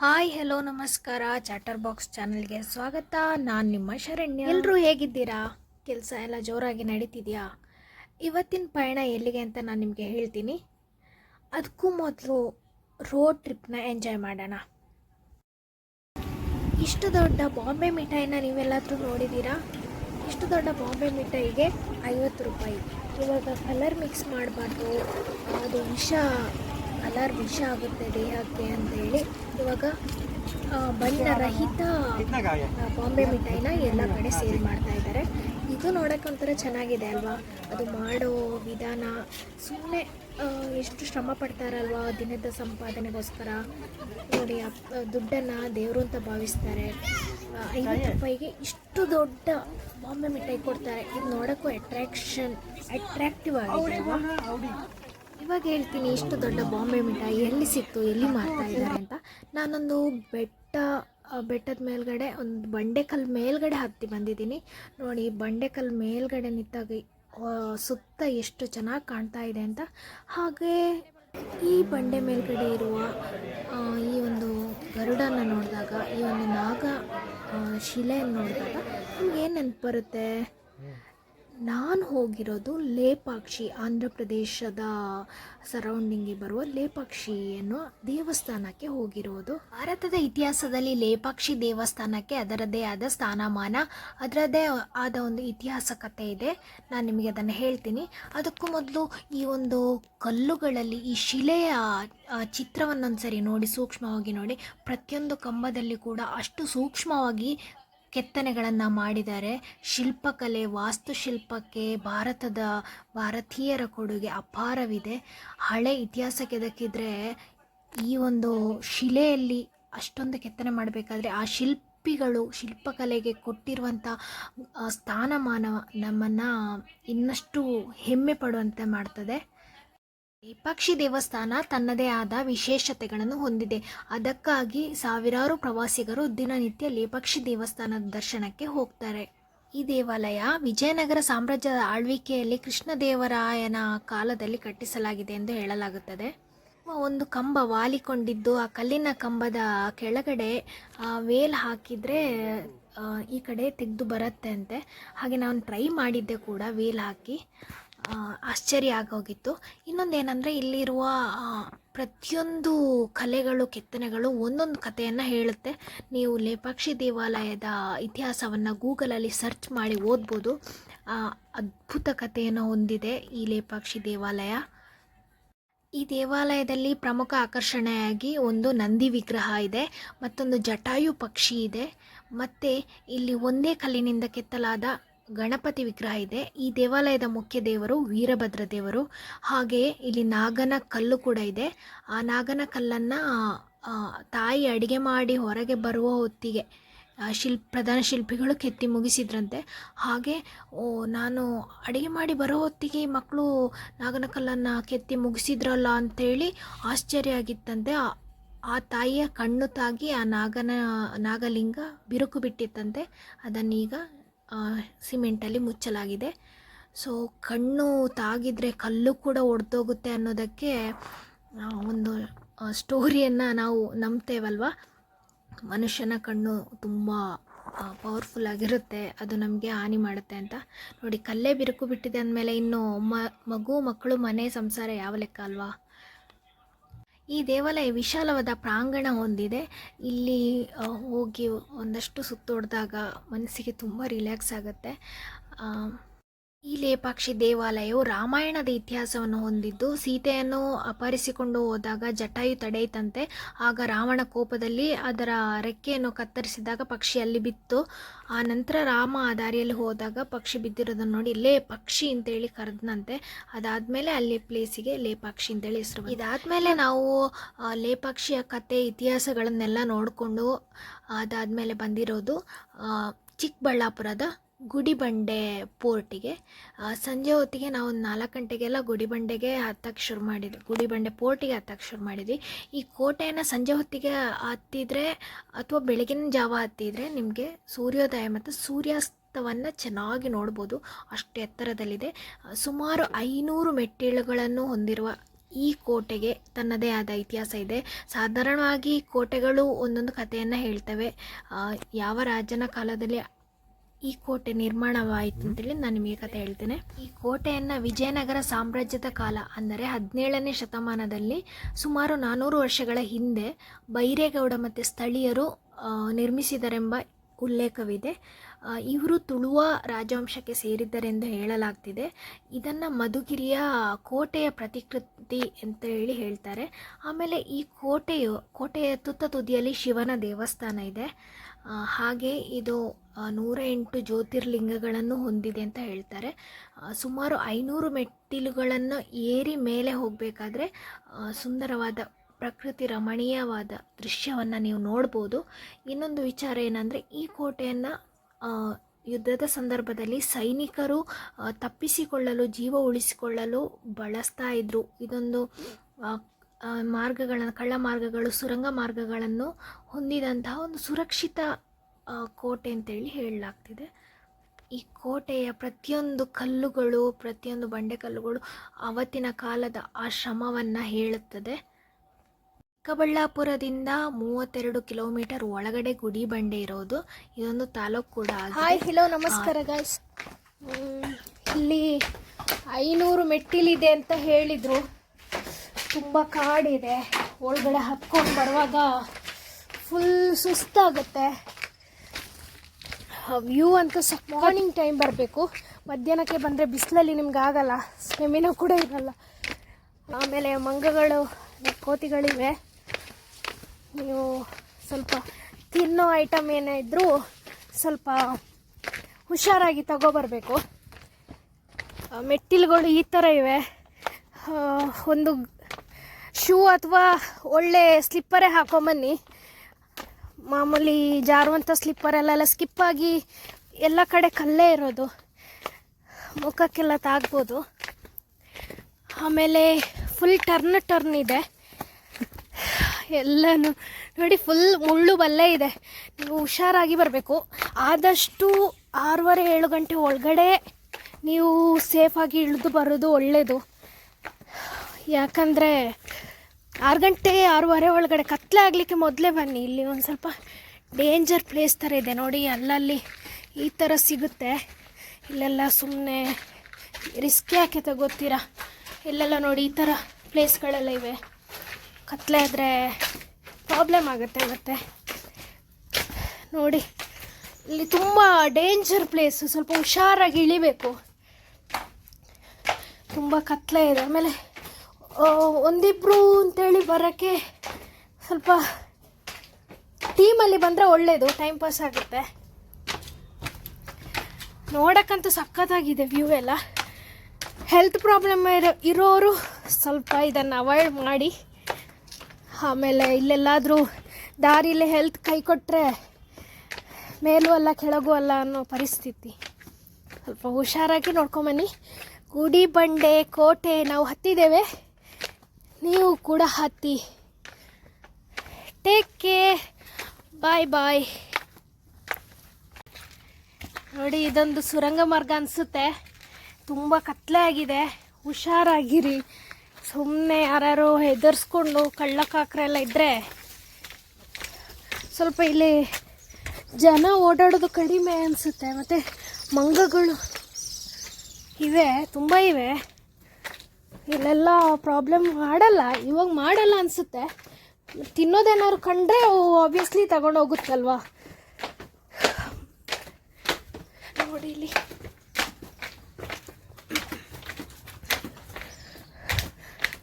Hi hello ನಮಸ್ಕಾರ. Chatter box ಚಾನಲ್ಗೆ ಸ್ವಾಗತ. ನಾನು ನಿಮ್ಮ ಶರಣ್ಯ. ಎಲ್ಲರೂ ಹೇಗಿದ್ದೀರಾ? ಕೆಲಸ ಎಲ್ಲ ಜೋರಾಗಿ ನಡೀತಿದೆಯಾ? ಇವತ್ತಿನ ಪಯಣ ಎಲ್ಲಿಗೆ ಅಂತ ನಾನು ನಿಮಗೆ ಹೇಳ್ತೀನಿ. ಅದಕ್ಕೂ ಮೊದಲು ರೋಡ್ ಟ್ರಿಪ್ನ ಎಂಜಾಯ್ ಮಾಡೋಣ. ಇಷ್ಟು ದೊಡ್ಡ ಬಾಂಬೆ ಮಿಠಾಯಿನ ನೀವೆಲ್ಲಾದರೂ ನೋಡಿದ್ದೀರಾ? ಇಷ್ಟು ದೊಡ್ಡ ಬಾಂಬೆ ಮಿಠಾಯಿಗೆ ಐವತ್ತು ರೂಪಾಯಿ. ಇವಾಗ ಕಲರ್ ಮಿಕ್ಸ್ ಮಾಡಬಾರ್ದು. ಅದು ವಿಷ ಕಲರ್ ವಿಷ ಆಗುತ್ತೆ ದೇಹಕ್ಕೆ ಅಂತೇಳಿ. ಇವಾಗ ಬಣ್ಣ ರಹಿತ ಬಾಂಬೆ ಮಿಠಾಯಿನ ಎಲ್ಲ ಕಡೆ ಸೇಲ್ ಮಾಡ್ತಾ ಇದ್ದಾರೆ. ಇದು ನೋಡೋಕೆ ಒಂಥರ ಚೆನ್ನಾಗಿದೆ ಅಲ್ವಾ? ಅದು ಮಾಡೋ ವಿಧಾನ ಸುಮ್ಮನೆ ಎಷ್ಟು ಶ್ರಮ ಪಡ್ತಾರಲ್ವಾ ದಿನದ ಸಂಪಾದನೆಗೋಸ್ಕರ? ನೋಡಿ ದುಡ್ಡನ್ನು ದೇವರು ಅಂತ ಭಾವಿಸ್ತಾರೆ. ಐವತ್ತು ರೂಪಾಯಿಗೆ ಇಷ್ಟು ದೊಡ್ಡ ಬಾಂಬೆ ಮಿಠಾಯಿ ಕೊಡ್ತಾರೆ. ಇದು ನೋಡೋಕ್ಕೂ ಅಟ್ರಾಕ್ಷನ್ ಅಟ್ರಾಕ್ಟಿವ್ ಆಗಿದೆ ಇವಾಗ ಹೇಳ್ತೀನಿ, ಇಷ್ಟು ದೊಡ್ಡ ಬಾಂಬೆ ಮಿಠಾಯಿ ಎಲ್ಲಿ ಸಿಕ್ತು, ಎಲ್ಲಿ ಮಾರ್ತಾ ಇದ್ದಾರೆ ಅಂತ. ನಾನೊಂದು ಬೆಟ್ಟ ಬೆಟ್ಟದ ಮೇಲ್ಗಡೆ, ಒಂದು ಬಂಡೆಕಲ್ ಮೇಲ್ಗಡೆ ಹತ್ತಿ ಬಂದಿದ್ದೀನಿ. ನೋಡಿ, ಬಂಡೆಕಲ್ ಮೇಲ್ಗಡೆ ನಿಂತಾಗ ಸುತ್ತ ಎಷ್ಟು ಚೆನ್ನಾಗಿ ಕಾಣ್ತಾ ಇದೆ ಅಂತ. ಹಾಗೆ ಈ ಬಂಡೆ ಮೇಲ್ಗಡೆ ಇರುವ ಈ ಒಂದು ಗರುಡನ ನೋಡಿದಾಗ, ಈ ಒಂದು ನಾಗ ಶಿಲೆಯನ್ನು ನೋಡಿದಾಗ ನಿಮ್ಗೆ ಏನು ನೆನಪು ಬರುತ್ತೆ? ನಾನು ಹೋಗಿರೋದು ಲೇಪಾಕ್ಷಿ, ಆಂಧ್ರ ಪ್ರದೇಶದ ಸರೌಂಡಿಂಗಿಗೆ ಬರುವ ಲೇಪಾಕ್ಷಿ ಎನ್ನುವ ದೇವಸ್ಥಾನಕ್ಕೆ ಹೋಗಿರೋದು. ಭಾರತದ ಇತಿಹಾಸದಲ್ಲಿ ಲೇಪಾಕ್ಷಿ ದೇವಸ್ಥಾನಕ್ಕೆ ಅದರದ್ದೇ ಆದ ಸ್ಥಾನಮಾನ, ಅದರದ್ದೇ ಆದ ಒಂದು ಇತಿಹಾಸ ಕಥೆ ಇದೆ. ನಾನು ನಿಮಗೆ ಅದನ್ನು ಹೇಳ್ತೀನಿ. ಅದಕ್ಕೂ ಮೊದಲು ಈ ಒಂದು ಕಲ್ಲುಗಳಲ್ಲಿ, ಈ ಶಿಲೆಯ ಚಿತ್ರವನ್ನೊಂದು ಸರಿ ನೋಡಿ, ಸೂಕ್ಷ್ಮವಾಗಿ ನೋಡಿ, ಪ್ರತಿಯೊಂದು ಕಂಬದಲ್ಲಿ ಕೂಡ ಅಷ್ಟು ಸೂಕ್ಷ್ಮವಾಗಿ ಕೆತ್ತನೆಗಳನ್ನು ಮಾಡಿದ್ದಾರೆ. ಶಿಲ್ಪಕಲೆ, ವಾಸ್ತುಶಿಲ್ಪಕ್ಕೆ ಭಾರತದ ಭಾರತೀಯರ ಕೊಡುಗೆ ಅಪಾರವಿದೆ. ಹಳೆ ಇತಿಹಾಸಕ್ಕೆ ದಕ್ಕಿದ್ರೆ ಈ ಒಂದು ಶಿಲೆಯಲ್ಲಿ ಅಷ್ಟೊಂದು ಕೆತ್ತನೆ ಮಾಡಬೇಕಾದ್ರೆ ಆ ಶಿಲ್ಪಿಗಳು ಶಿಲ್ಪಕಲೆಗೆ ಕೊಟ್ಟಿರುವಂಥ ಸ್ಥಾನಮಾನ ನಮ್ಮನ್ನು ಇನ್ನಷ್ಟು ಹೆಮ್ಮೆ ಪಡುವಂತೆ ಮಾಡ್ತದೆ. ಲೇಪಾಕ್ಷಿ ದೇವಸ್ಥಾನ ತನ್ನದೇ ಆದ ವಿಶೇಷತೆಗಳನ್ನು ಹೊಂದಿದೆ. ಅದಕ್ಕಾಗಿ ಸಾವಿರಾರು ಪ್ರವಾಸಿಗರು ದಿನನಿತ್ಯ ಲೇಪಾಕ್ಷಿ ದೇವಸ್ಥಾನದ ದರ್ಶನಕ್ಕೆ ಹೋಗ್ತಾರೆ. ಈ ದೇವಾಲಯ ವಿಜಯನಗರ ಸಾಮ್ರಾಜ್ಯದ ಆಳ್ವಿಕೆಯಲ್ಲಿ ಕೃಷ್ಣದೇವರಾಯನ ಕಾಲದಲ್ಲಿ ಕಟ್ಟಿಸಲಾಗಿದೆ ಎಂದು ಹೇಳಲಾಗುತ್ತದೆ. ಒಂದು ಕಂಬ ವಾಲಿಕೊಂಡಿದ್ದು, ಆ ಕಲ್ಲಿನ ಕಂಬದ ಕೆಳಗಡೆ ವೇಲ್ ಹಾಕಿದರೆ ಈ ಕಡೆ ತೆಗೆದು ಬರುತ್ತೆ ಅಂತೆ. ಹಾಗೆ ನಾನು ಟ್ರೈ ಮಾಡಿದ್ದೆ ಕೂಡ ವೇಲ್ ಹಾಕಿ. ಆಶ್ಚರ್ಯ ಆಗೋಗಿತ್ತು. ಇನ್ನೊಂದೇನೆಂದರೆ ಇಲ್ಲಿರುವ ಪ್ರತಿಯೊಂದು ಕಲೆಗಳು, ಕೆತ್ತನೆಗಳು ಒಂದೊಂದು ಕಥೆಯನ್ನು ಹೇಳುತ್ತೆ. ನೀವು ಲೇಪಾಕ್ಷಿ ದೇವಾಲಯದ ಇತಿಹಾಸವನ್ನು ಗೂಗಲಲ್ಲಿ ಸರ್ಚ್ ಮಾಡಿ ಓದ್ಬೋದು. ಅದ್ಭುತ ಕಥೆಯನ್ನು ಹೊಂದಿದೆ ಈ ಲೇಪಾಕ್ಷಿ ದೇವಾಲಯ. ಈ ದೇವಾಲಯದಲ್ಲಿ ಪ್ರಮುಖ ಆಕರ್ಷಣೆಯಾಗಿ ಒಂದು ನಂದಿ ವಿಗ್ರಹ ಇದೆ, ಮತ್ತೊಂದು ಜಟಾಯು ಪಕ್ಷಿ ಇದೆ, ಮತ್ತು ಇಲ್ಲಿ ಒಂದೇ ಕಲ್ಲಿನಿಂದ ಕೆತ್ತಲಾದ ಗಣಪತಿ ವಿಗ್ರಹ ಇದೆ. ಈ ದೇವಾಲಯದ ಮುಖ್ಯ ದೇವರು ವೀರಭದ್ರ ದೇವರು. ಹಾಗೆಯೇ ಇಲ್ಲಿ ನಾಗನ ಕಲ್ಲು ಕೂಡ ಇದೆ. ಆ ನಾಗನ ಕಲ್ಲನ್ನು ತಾಯಿ ಅಡಿಗೆ ಮಾಡಿ ಹೊರಗೆ ಬರುವ ಹೊತ್ತಿಗೆ ಶಿಲ್, ಪ್ರಧಾನ ಶಿಲ್ಪಿಗಳು ಕೆತ್ತಿ ಮುಗಿಸಿದ್ರಂತೆ. ಹಾಗೆ, ಓ, ನಾನು ಅಡುಗೆ ಮಾಡಿ ಬರೋ ಹೊತ್ತಿಗೆ ಮಕ್ಕಳು ನಾಗನ ಕಲ್ಲನ್ನು ಕೆತ್ತಿ ಮುಗಿಸಿದ್ರಲ್ಲ ಅಂತೇಳಿ ಆಶ್ಚರ್ಯ ಆಗಿತ್ತಂತೆ. ಆ- ತಾಯಿಯ ಕಣ್ಣು ತಾಗಿ ಆ ನಾಗನ, ನಾಗಲಿಂಗ ಬಿರುಕು ಬಿಟ್ಟಿತ್ತಂತೆ. ಅದನ್ನೀಗ ಸಿಮೆಂಟಲ್ಲಿ ಮುಚ್ಚಲಾಗಿದೆ. ಸೊ, ಕಣ್ಣು ತಾಗಿದ್ರೆ ಕಲ್ಲು ಕೂಡ ಒಡೆದೋಗುತ್ತೆ ಅನ್ನೋದಕ್ಕೆ ಒಂದು ಸ್ಟೋರಿಯನ್ನು ನಾವು ನಂಬ್ತೇವಲ್ವ? ಮನುಷ್ಯನ ಕಣ್ಣು ತುಂಬ ಪವರ್ಫುಲ್ ಆಗಿರುತ್ತೆ. ಅದು ನಮಗೆ ಹಾನಿ ಮಾಡುತ್ತೆ ಅಂತ. ನೋಡಿ, ಕಲ್ಲೇ ಬಿರುಕು ಬಿಟ್ಟಿದೆ ಅಂದಮೇಲೆ ಇನ್ನು ಮಗು, ಮಕ್ಕಳು, ಮನೆ, ಸಂಸಾರ ಯಾವ ಲೆಕ್ಕ ಅಲ್ವಾ? ಈ ದೇವಾಲಯ ವಿಶಾಲವಾದ ಪ್ರಾಂಗಣ ಹೊಂದಿದೆ. ಇಲ್ಲಿ ಹೋಗಿ ಒಂದಷ್ಟು ಸುತ್ತೋಡಿದಾಗ ಮನಸ್ಸಿಗೆ ತುಂಬ ರಿಲ್ಯಾಕ್ಸ್ ಆಗುತ್ತೆ. ಈ ಲೇಪಾಕ್ಷಿ ದೇವಾಲಯವು ರಾಮಾಯಣದ ಇತಿಹಾಸವನ್ನು ಹೊಂದಿದ್ದು, ಸೀತೆಯನ್ನು ಅಪಹರಿಸಿಕೊಂಡು ಹೋದಾಗ ಜಟಾಯು ತಡೆಯಿತಂತೆ. ಆಗ ರಾವಣ ಕೋಪದಲ್ಲಿ ಅದರ ರೆಕ್ಕೆಯನ್ನು ಕತ್ತರಿಸಿದಾಗ ಪಕ್ಷಿ ಅಲ್ಲಿ ಬಿತ್ತು. ಆ ನಂತರ ರಾಮ ಆ ದಾರಿಯಲ್ಲಿ ಹೋದಾಗ ಪಕ್ಷಿ ಬಿದ್ದಿರೋದನ್ನು ನೋಡಿ ಲೇ ಪಕ್ಷಿ ಅಂತೇಳಿ ಕರೆದನಂತೆ. ಅದಾದಮೇಲೆ ಅಲ್ಲಿ ಪ್ಲೇಸಿಗೆ ಲೇಪಾಕ್ಷಿ ಅಂತೇಳಿ ಹೆಸರು ಇದಾದಮೇಲೆ ನಾವು ಲೇಪಾಕ್ಷಿಯ ಕತೆ ಇತಿಹಾಸಗಳನ್ನೆಲ್ಲ ನೋಡಿಕೊಂಡು, ಅದಾದಮೇಲೆ ಬಂದಿರೋದು ಚಿಕ್ಕಬಳ್ಳಾಪುರದ ಗುಡಿಬಂಡೆ ಪೋರ್ಟಿಗೆ ಸಂಜೆ ಹೊತ್ತಿಗೆ ನಾವು ಒಂದು ನಾಲ್ಕು ಗಂಟೆಗೆಲ್ಲ ಗುಡಿಬಂಡೆಗೆ ಹತ್ತಕ್ಕೆ ಶುರು ಮಾಡಿದ್ವಿ. ಗುಡಿಬಂಡೆ ಪೋರ್ಟಿಗೆ ಹತ್ತಕ್ಕೆ ಶುರು ಮಾಡಿದ್ವಿ. ಈ ಕೋಟೆಯನ್ನು ಸಂಜೆ ಹೊತ್ತಿಗೆ ಹತ್ತಿದ್ರೆ ಅಥವಾ ಬೆಳಗಿನ ಜಾವ ಹತ್ತಿದ್ರೆ ನಿಮಗೆ ಸೂರ್ಯೋದಯ ಮತ್ತು ಸೂರ್ಯಾಸ್ತವನ್ನು ಚೆನ್ನಾಗಿ ನೋಡ್ಬೋದು. ಅಷ್ಟು ಎತ್ತರದಲ್ಲಿದೆ. ಸುಮಾರು ಐನೂರು ಮೆಟ್ಟಿಲುಗಳನ್ನು ಹೊಂದಿರುವ ಈ ಕೋಟೆಗೆ ತನ್ನದೇ ಆದ ಇತಿಹಾಸ ಇದೆ. ಸಾಧಾರಣವಾಗಿ ಕೋಟೆಗಳು ಒಂದೊಂದು ಕಥೆಯನ್ನು ಹೇಳ್ತವೆ. ಯಾವ ರಾಜನ ಕಾಲದಲ್ಲಿ ಈ ಕೋಟೆ ನಿರ್ಮಾಣವಾಯಿತು ಅಂತೇಳಿ ನಾನು ನಿಮಗೆ ಕತೆ ಹೇಳ್ತೇನೆ. ಈ ಕೋಟೆಯನ್ನು ವಿಜಯನಗರ ಸಾಮ್ರಾಜ್ಯದ ಕಾಲ, ಅಂದರೆ ಹದಿನೇಳನೇ ಶತಮಾನದಲ್ಲಿ ಸುಮಾರು ನಾನ್ನೂರು ವರ್ಷಗಳ ಹಿಂದೆ ಬೈರೇಗೌಡ ಮತ್ತು ಸ್ಥಳೀಯರು ನಿರ್ಮಿಸಿದರೆಂಬ ಉಲ್ಲೇಖವಿದೆ. ಇವರು ತುಳುವ ರಾಜವಂಶಕ್ಕೆ ಸೇರಿದ್ದರೆಂದು ಹೇಳಲಾಗ್ತಿದೆ. ಇದನ್ನು ಮಧುಗಿರಿಯ ಕೋಟೆಯ ಪ್ರತಿಕೃತಿ ಅಂತ ಹೇಳಿ ಹೇಳ್ತಾರೆ. ಆಮೇಲೆ ಈ ಕೋಟೆಯು, ಕೋಟೆಯ ತುತ್ತ ತುದಿಯಲ್ಲಿ ಶಿವನ ದೇವಸ್ಥಾನ ಇದೆ. ಹಾಗೆ ಇದು ನೂರ ಎಂಟು ಜ್ಯೋತಿರ್ಲಿಂಗಗಳನ್ನು ಹೊಂದಿದೆ ಅಂತ ಹೇಳ್ತಾರೆ. ಸುಮಾರು ಐನೂರು ಮೆಟ್ಟಿಲುಗಳನ್ನು ಏರಿ ಮೇಲೆ ಹೋಗಬೇಕಾದ್ರೆ ಸುಂದರವಾದ ಪ್ರಕೃತಿ ರಮಣೀಯವಾದ ದೃಶ್ಯವನ್ನು ನೀವು ನೋಡ್ಬೋದು. ಇನ್ನೊಂದು ವಿಚಾರ ಏನಂದರೆ, ಈ ಕೋಟೆಯನ್ನು ಯುದ್ಧದ ಸಂದರ್ಭದಲ್ಲಿ ಸೈನಿಕರು ತಪ್ಪಿಸಿಕೊಳ್ಳಲು, ಜೀವ ಉಳಿಸಿಕೊಳ್ಳಲು ಬಳಸ್ತಾ ಇದ್ದರು ಇದೊಂದು ಮಾರ್ಗಗಳನ್ನು ಕಳ್ಳ ಮಾರ್ಗಗಳು ಸುರಂಗ ಮಾರ್ಗಗಳನ್ನು ಹೊಂದಿದಂತಹ ಒಂದು ಸುರಕ್ಷಿತ ಕೋಟೆ ಅಂತೇಳಿ ಹೇಳಲಾಗ್ತಿದೆ. ಈ ಕೋಟೆಯ ಪ್ರತಿಯೊಂದು ಕಲ್ಲುಗಳು ಪ್ರತಿಯೊಂದು ಬಂಡೆಕಲ್ಲುಗಳು ಅವತ್ತಿನ ಕಾಲದ ಆ ಶ್ರಮವನ್ನು ಹೇಳುತ್ತದೆ. ಚಿಕ್ಕಬಳ್ಳಾಪುರದಿಂದ ಮೂವತ್ತೆರಡು ಕಿಲೋಮೀಟರ್ ಒಳಗಡೆ ಗುಡಿ ಬಂಡೆ ಇರೋದು. ಇದೊಂದು ತಾಲೂಕು ಕೂಡ ಹಾಯ್ ಹಲೋ ನಮಸ್ಕಾರ ಗಾಯ್ಸ್ ಇಲ್ಲಿ ಐನೂರು ಮೆಟ್ಟಿಲಿದೆ ಅಂತ ಹೇಳಿದರು. ತುಂಬ ಕಾಡಿದೆ. ಒಳಗಡೆ ಹತ್ಕೊಂಡು ಬರುವಾಗ ಫುಲ್ ಸುಸ್ತಾಗುತ್ತೆ. ವ್ಯೂ ಅಂತ ಸಕ್ ಮಾರ್ನಿಂಗ್ ಟೈಮ್ ಬರಬೇಕು. ಮಧ್ಯಾಹ್ನಕ್ಕೆ ಬಂದರೆ ಬಿಸಿಲಲ್ಲಿ ನಿಮ್ಗೆ ಆಗಲ್ಲ. ಸ್ಟೆಮಿನ ಕೂಡ ಇರಲ್ಲ. ಆಮೇಲೆ ಮಂಗಗಳು, ಕೋತಿಗಳಿವೆ. ನೀವು ಸ್ವಲ್ಪ ತಿನ್ನೋ ಐಟಮ್ ಏನೇ ಇದ್ದರೂ ಸ್ವಲ್ಪ ಹುಷಾರಾಗಿ ತಗೊಬರಬೇಕು. ಮೆಟ್ಟಿಲುಗಳು ಈ ಥರ ಇವೆ. ಒಂದು ಶೂ ಅಥವಾ ಒಳ್ಳೆ ಸ್ಲಿಪ್ಪರೇ ಹಾಕೊಂಬನ್ನಿ ಮಾಮೂಲಿ ಜಾರುವಂಥ ಸ್ಲಿಪ್ಪರಲ್ಲೆಲ್ಲ ಸ್ಕಿಪ್ಪಾಗಿ ಎಲ್ಲ ಕಡೆ ಕಲ್ಲೇ ಇರೋದು. ಮುಖಕ್ಕೆಲ್ಲ ತಾಗ್ಬೋದು. ಆಮೇಲೆ ಫುಲ್ ಟರ್ನ್ ಟರ್ನ್ ಇದೆ. ಎಲ್ಲನೂ ನೋಡಿ ಫುಲ್ ಮುಳ್ಳು ಬಲ್ಲೇ ಇದೆ. ನೀವು ಹುಷಾರಾಗಿ ಬರಬೇಕು. ಆದಷ್ಟು ಆರೂವರೆ, ಏಳು ಗಂಟೆ ಒಳಗಡೆ ನೀವು ಸೇಫಾಗಿ ಇಳಿದು ಬರೋದು ಒಳ್ಳೆಯದು ಯಾಕಂದರೆ ಆರು ಗಂಟೆ, ಆರೂವರೆ ಒಳಗಡೆ ಕತ್ಲೆ ಆಗಲಿಕ್ಕೆ ಮೊದಲೇ ಬನ್ನಿ. ಇಲ್ಲಿ ಒಂದು ಸ್ವಲ್ಪ ಡೇಂಜರ್ ಪ್ಲೇಸ್ ಥರ ಇದೆ ನೋಡಿ, ಅಲ್ಲಲ್ಲಿ ಈ ಥರ ಸಿಗುತ್ತೆ. ಇಲ್ಲೆಲ್ಲ ಸುಮ್ಮನೆ ರಿಸ್ಕ್ ಯಾಕೆ ತಗೋತೀರಾ ಇಲ್ಲೆಲ್ಲ ನೋಡಿ ಈ ಥರ ಪ್ಲೇಸ್ಗಳೆಲ್ಲ ಇವೆ. ಕತ್ಲೆ ಆದರೆ ಪ್ರಾಬ್ಲಮ್ ಆಗುತ್ತೆ ಮತ್ತೆ. ನೋಡಿ, ಇಲ್ಲಿ ತುಂಬ ಡೇಂಜರ್ ಪ್ಲೇಸು ಸ್ವಲ್ಪ ಹುಷಾರಾಗಿ ಇಳಿಬೇಕು. ತುಂಬ ಕತ್ಲೆ ಇದೆ. ಆಮೇಲೆ ಒಂದಿಬ್ರು ಅಂತೇಳಿ ಬರೋಕ್ಕೆ ಸ್ವಲ್ಪ ಟೀಮಲ್ಲಿ ಬಂದರೆ ಒಳ್ಳೆಯದು ಟೈಮ್ ಪಾಸ್ ಆಗುತ್ತೆ. ನೋಡೋಕ್ಕಂತೂ ಸಖತ್ತಾಗಿದೆ ವ್ಯೂ ಎಲ್ಲ. ಹೆಲ್ತ್ ಪ್ರಾಬ್ಲಮ್ ಇರೋ, ಇರೋರು ಸ್ವಲ್ಪ ಇದನ್ನು ಅವಾಯ್ಡ್ ಮಾಡಿ, ಆಮೇಲೆ ಇಲ್ಲೆಲ್ಲಾದರೂ ದಾರಿಲಿ ಹೆಲ್ತ್ ಕೈ ಕೊಟ್ಟರೆ ಮೇಲೂ ಅಲ್ಲ, ಕೆಳಗೂ ಅಲ್ಲ ಅನ್ನೋ ಪರಿಸ್ಥಿತಿ. ಸ್ವಲ್ಪ ಹುಷಾರಾಗಿ ನೋಡ್ಕೊಂಬನ್ನಿ ಗುಡಿ ಬಂಡೆ, ಕೋಟೆ, ನಾವು ಹತ್ತಿದ್ದೇವೆ. ನೀವು ಕೂಡ ಹತ್ತಿ. ಟೇಕ್ ಕೇರ್ ಬಾಯ್ ಬಾಯ್ ನೋಡಿ, ಇದೊಂದು ಸುರಂಗ ಮಾರ್ಗ ಅನಿಸುತ್ತೆ. ತುಂಬ ಕತ್ಲೆ ಆಗಿದೆ. ಹುಷಾರಾಗಿರಿ. ಸುಮ್ಮನೆ ಯಾರ್ಯಾರು ಹೆದರ್ಸ್ಕೊಂಡು ಕಳ್ಳ ಕಾಕ್ರೆ ಎಲ್ಲ ಇದ್ದರೆ ಸ್ವಲ್ಪ ಇಲ್ಲಿ ಜನ ಓಡಾಡೋದು ಕಡಿಮೆ ಅನಿಸುತ್ತೆ. ಮತ್ತು ಮಂಗಗಳು ಇವೆ, ತುಂಬ ಇವೆ. ಇಲ್ಲೆಲ್ಲ ಪ್ರಾಬ್ಲಮ್ ಮಾಡಲ್ಲ. ಇವಾಗ ಮಾಡಲ್ಲ ಅನಿಸುತ್ತೆ. ತಿನ್ನೋದೇನಾದ್ರು ಕಂಡ್ರೆ ಆಬ್ವಿಯಸ್ಲಿ ತಗೊಂಡೋಗುತ್ತಲ್ವಾ? ನೋಡಿ ಇಲ್ಲಿ.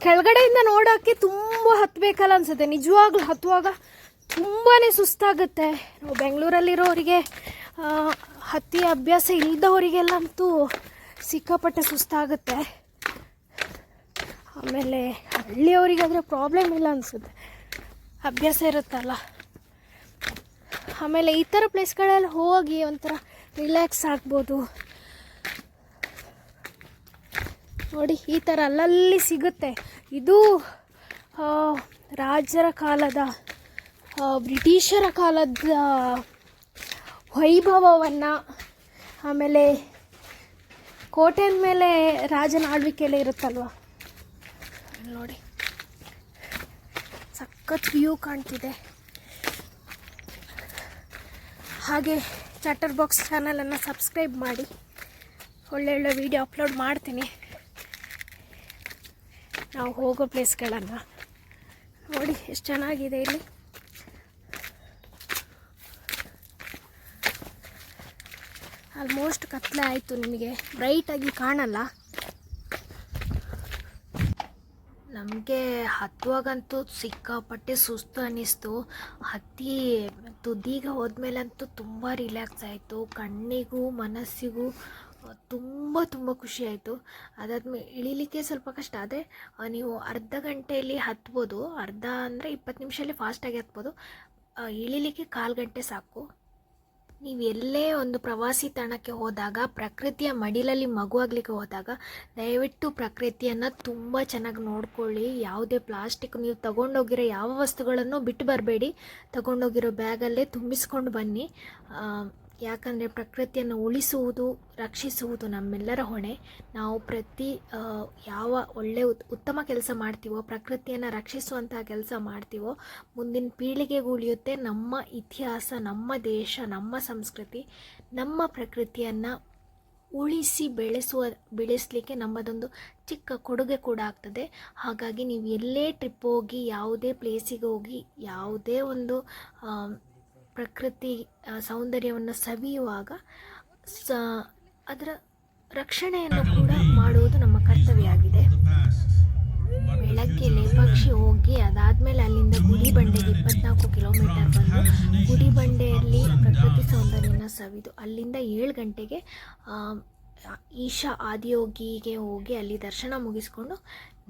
ಕೆಳಗಡೆಯಿಂದ ನೋಡೋಕ್ಕೆ ತುಂಬ ಹತ್ತಬೇಕಲ್ಲ ಅನ್ಸುತ್ತೆ. ನಿಜವಾಗ್ಲೂ ಹತ್ತುವಾಗ ತುಂಬಾ ಸುಸ್ತಾಗುತ್ತೆ. ನಾವು ಬೆಂಗಳೂರಲ್ಲಿರೋರಿಗೆ ಹತ್ತಿ ಅಭ್ಯಾಸ ಇಲ್ಲದವರಿಗೆಲ್ಲಂತೂ ಸಿಕ್ಕಾಪಟ್ಟೆ ಸುಸ್ತಾಗುತ್ತೆ. ಆಮೇಲೆ ಹಳ್ಳಿಯವರಿಗಾದರೆ ಪ್ರಾಬ್ಲಮ್ ಇಲ್ಲ ಅನಿಸುತ್ತೆ. ಅಭ್ಯಾಸ ಇರುತ್ತಲ್ಲ. ಆಮೇಲೆ ಈ ಥರ ಪ್ಲೇಸ್ಗಳೆಲ್ಲ ಹೋಗಿ ಒಂಥರ ರಿಲ್ಯಾಕ್ಸ್ ಆಗ್ಬೋದು. ನೋಡಿ, ಈ ಥರ ಅಲ್ಲಲ್ಲಿ ಸಿಗುತ್ತೆ. ಇದು ರಾಜರ ಕಾಲದ ಬ್ರಿಟಿಷರ ಕಾಲದ ವೈಭವವನ್ನು, ಆಮೇಲೆ ಕೋಟೆಯ ಮೇಲೆ ರಾಜನ ಆಳ್ವಿಕೆಯಲ್ಲೇ ಇರುತ್ತಲ್ವ? ತೋರಿಸ್ತೀನಿ ನೋಡಿ. ಸಖತ್ ವ್ಯೂ ಕಾಣ್ತಿದೆ. ಹಾಗೆ ಚಾಟರ್ ಬಾಕ್ಸ್ ಚಾನಲನ್ನು ಸಬ್ಸ್ಕ್ರೈಬ್ ಮಾಡಿ. ಒಳ್ಳೊಳ್ಳೆ ವೀಡಿಯೋ ಅಪ್ಲೋಡ್ ಮಾಡ್ತೀನಿ. ನಾವು ಹೋಗೋ ಪ್ಲೇಸ್ಗಳನ್ನು ನೋಡಿ, ಎಷ್ಟು ಚೆನ್ನಾಗಿದೆ ಇಲ್ಲಿ. ಆಲ್ಮೋಸ್ಟ್ ಕತ್ಲೆ ಆಯಿತು ನಿಮಗೆ. ಬ್ರೈಟಾಗಿ ಕಾಣಲ್ಲ. ನಮಗೆ ಹತ್ತುವಾಗಂತೂ ಸಿಕ್ಕಾಪಟ್ಟೆ ಸುಸ್ತು ಅನ್ನಿಸ್ತು. ಹತ್ತಿ ತುದಿಗೆ ಹೋದ್ಮೇಲಂತೂ ತುಂಬ ರಿಲ್ಯಾಕ್ಸ್ ಆಯಿತು. ಕಣ್ಣಿಗೂ ಮನಸ್ಸಿಗೂ ತುಂಬ ತುಂಬ ಖುಷಿ ಆಯಿತು. ಅದಾದ್ಮೇಲೆ ಇಳಿಲಿಕ್ಕೆ ಸ್ವಲ್ಪ ಕಷ್ಟ. ಆದರೆ ನೀವು ಅರ್ಧ ಗಂಟೆಯಲ್ಲಿ ಹತ್ಬೋದು. ಅರ್ಧ ಅಂದರೆ ಇಪ್ಪತ್ತು ನಿಮಿಷದಲ್ಲಿ ಫಾಸ್ಟಾಗಿ ಹತ್ಬೋದು. ಇಳಿಲಿಕ್ಕೆ ಕಾಲು ಗಂಟೆ ಸಾಕು. ನೀವು ಎಲ್ಲೇ ಒಂದು ಪ್ರವಾಸಿ ತಾಣಕ್ಕೆ ಹೋದಾಗ, ಪ್ರಕೃತಿಯ ಮಡಿಲಲ್ಲಿ ಮಗುವಾಗಲಿಕ್ಕೆ ಹೋದಾಗ, ದಯವಿಟ್ಟು ಪ್ರಕೃತಿಯನ್ನು ತುಂಬ ಚೆನ್ನಾಗಿ ನೋಡ್ಕೊಳ್ಳಿ. ಯಾವುದೇ ಪ್ಲಾಸ್ಟಿಕ್ ನೀವು ತಗೊಂಡೋಗಿರೋ ಯಾವ ವಸ್ತುಗಳನ್ನು ಬಿಟ್ಟು ಬರಬೇಡಿ. ತಗೊಂಡೋಗಿರೋ ಬ್ಯಾಗಲ್ಲೇ ತುಂಬಿಸ್ಕೊಂಡು ಬನ್ನಿ. ಯಾಕಂದರೆ ಪ್ರಕೃತಿಯನ್ನು ಉಳಿಸುವುದು, ರಕ್ಷಿಸುವುದು ನಮ್ಮೆಲ್ಲರ ಹೊಣೆ. ನಾವು ಪ್ರತಿ ಯಾವ ಒಳ್ಳೆಯ ಉತ್- ಉತ್ತಮ ಕೆಲಸ ಮಾಡ್ತೀವೋ, ಪ್ರಕೃತಿಯನ್ನು ರಕ್ಷಿಸುವಂತಹ ಕೆಲಸ ಮಾಡ್ತೀವೋ, ಮುಂದಿನ ಪೀಳಿಗೆಗೂ ಉಳಿಯುತ್ತೆ ನಮ್ಮ ಇತಿಹಾಸ, ನಮ್ಮ ದೇಶ, ನಮ್ಮ ಸಂಸ್ಕೃತಿ. ನಮ್ಮ ಪ್ರಕೃತಿಯನ್ನು ಉಳಿಸಿ ಬೆಳೆಸುವ, ಬೆಳೆಸಲಿಕ್ಕೆ ನಮ್ಮದೊಂದು ಚಿಕ್ಕ ಕೊಡುಗೆ ಕೂಡ ಆಗ್ತದೆ. ಹಾಗಾಗಿ ನೀವು ಎಲ್ಲೇ ಟ್ರಿಪ್ ಹೋಗಿ, ಯಾವುದೇ ಪ್ಲೇಸಿಗೆ ಹೋಗಿ, ಯಾವುದೇ ಒಂದು ಪ್ರಕೃತಿ ಸೌಂದರ್ಯವನ್ನು ಸವಿಯುವಾಗ ಸ, ಅದರ ರಕ್ಷಣೆಯನ್ನು ಕೂಡ ಮಾಡುವುದು ನಮ್ಮ ಕರ್ತವ್ಯ ಆಗಿದೆ ಬೆಳಗ್ಗೆ ಲೇಪಾಕ್ಷಿ ಹೋಗಿ ಅದಾದಮೇಲೆ ಅಲ್ಲಿಂದ ಗುಡಿಬಂಡೆಗೆ ಇಪ್ಪತ್ನಾಲ್ಕು ಕಿಲೋಮೀಟರ್ ಬಂದು ಗುಡಿಬಂಡೆಯಲ್ಲಿ ಪ್ರಕೃತಿ ಸೌಂದರ್ಯನ ಸವಿದು ಅಲ್ಲಿಂದ ಏಳು ಗಂಟೆಗೆ ಈಶಾ ಆದಿಯೋಗಿಗೆ ಹೋಗಿ ಅಲ್ಲಿ ದರ್ಶನ ಮುಗಿಸ್ಕೊಂಡು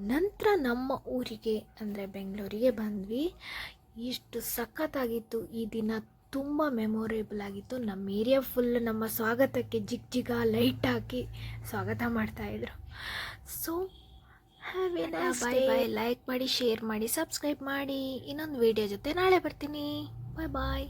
ನಂತರ ನಮ್ಮ ಊರಿಗೆ, ಅಂದರೆ ಬೆಂಗಳೂರಿಗೆ ಬಂದ್ವಿ. ಇಷ್ಟು ಸಖತ್ತಾಗಿತ್ತು ಈ ದಿನ ತುಂಬ ಮೆಮೊರೇಬಲ್ ಆಗಿತ್ತು. ನಮ್ಮ ಏರಿಯಾ ಫುಲ್ ನಮ್ಮ ಸ್ವಾಗತಕ್ಕೆ ಜಿಗ್ ಜಿಗ ಲೈಟ್ ಹಾಕಿ ಸ್ವಾಗತ ಮಾಡ್ತಾಯಿದ್ರು so have a bye bye like ಮಾಡಿ ಶೇರ್ ಮಾಡಿ ಸಬ್ಸ್ಕ್ರೈಬ್ ಮಾಡಿ. ಇನ್ನೊಂದು ವಿಡಿಯೋ ಜೊತೆ ನಾಳೆ ಬರ್ತೀನಿ. ಬಾಯ್ ಬಾಯ್